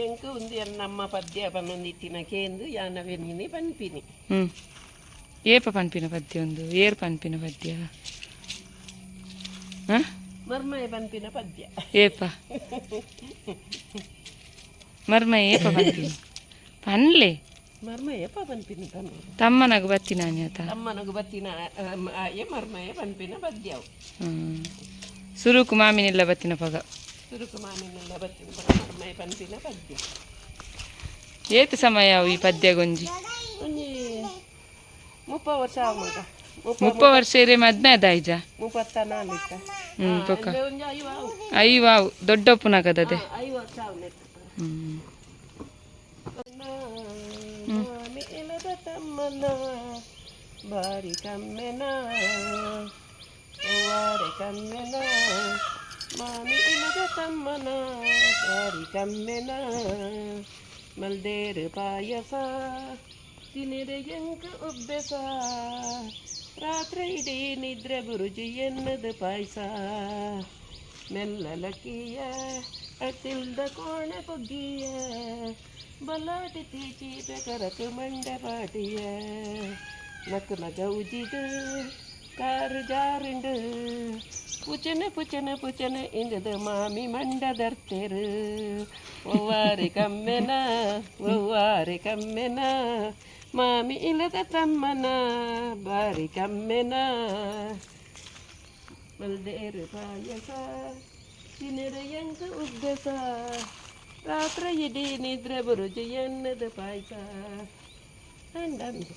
ಎಂಕ ಒಂದು ನಮ್ಮ ಪದ್ಯ ಪನ್ನೊಂದಿತ್ತಿನ ಕೇಂದು ಯಾನವೆನ್ನಿನಿ ಪನ್ಪಿನಿ ಹ್ಞೂ ಏಪ ಪನ್ಪಿನ ಪದ್ಯ ಒಂದು? ಏರ್ ಪನ್ಪಿನ ಪದ್ಯ? ಹಾಂ? ಮರ್ಮಯ ಪನ್ಪಿನ ಪದ್ಯ. ಏಪ? ಮರ್ಮ ಏಪ ಪನ್ಪಿನ ಪನ್ಲೆ? ಮರ್ಮಯ ಪ ಪನ್ಪಿನ ಪನ್ನು ತಮ್ಮನಗು ಬತ್ತಿನ ಅನ್ಯತ ತಮ್ಮನಗು ಬತ್ತಿನ ಆಯೆ ಮರ್ಮಯ ಪನ್ಪಿನ ಪದ್ಯವು ಹ್ಞೂ ಸುರುಕು ಮಾಮಿನೆಲ್ಲ ಬತ್ತಿನ ಪಗ. ಸುರುಕು ಮಾಮಿನೆಲ್ಲ ಬತ್ತಿನ ಮರ್ಮಯ ಪನ್ಪಿನ ಪದ್ಯ ಏತು ಸಮಯ ಅವು ಈ ಪದ್ಯ ಗೊಂಜಿ ಒಂಜಿ ಮುಪ್ಪ ವರ್ಷ ಆವ ಮಗ ಮುಪ್ಪ ಮುಪ್ಪ ವರ್ಷ ಇರೇ ಮದ್ಮೆ ಅದಾಯ್ಜ ಮುಪ್ಪತ್ತ ನಾಲ್ಕ ಹ್ಞೂ ಪೊಕ್ಕ ಒಂಜಿ ಐವ ಆವು ಅಯ್ಯ ವಾವ್ ದೊಡ್ಡಪ್ಪನಾಗದದೆ ಐ ವರ್ಷ ಆವು ನೆತ್ತ ಹ್ಞೂ ಮಾಮಿ ಇಲ್ಲದ ತಮ್ಮನ ಬಾರಿ ಕಮ್ಮೆನ ವಾರೆ ಕಮ್ಮೆನ ಮಾಮಿ ಇಲ್ಲದ ತಮ್ಮನ ಸಾರಿ ಕಮ್ಮೆನ, ಮಲ್ದೇರು ಪಾಯಸ ತಿನಿರೆ ಎಂಕ ಉಬ್ಬೆಸ. ರಾತ್ರಿ ಇಡೀ ನಿದ್ರೆ ಬುರುಜಿ ಎನ್ನದು ಪಾಯಸ. ಮೆಲ್ಲಲಕ್ಕಿಯ ಅತಿಲ್ದ ಕೋಣೆ ಪೊಗ್ಗಿಯ ಬಲಾಟಿ ತೀಚಿ ಬೆಕರಕು ಮಂಡೆ ಪಾಟಿಯ. ನಕು ನಗ ಉಜಿದು ಕಾರು ಜಾರುಂಡು ಪುಚನ ಪುಚನ ಪುಚನ ಇಂದದ ಮಾಮಿ ಮಂಡ ದರ್ತೇರು ಒವ್ವಾರಿ ಕಮ್ಮೆನ ಒವ್ವಾರಿ ಕಮ್ಮೆನ ಮಾಮಿ ಇಲ್ಲದ ತಮ್ಮನ ಬಾರಿ ಕಮ್ಮೆನ ಮಲ್ದೇರು ಪಾಯಸ ತಿನ್ನರ ಎಂಕ ಉಗ್ಗಸ ರಾತ್ರಿ ಇಡೀ ನಿದ್ರೆ ಬರುಜು ಎನ್ನದ ಪಾಯಸ ಅಂಡಂದು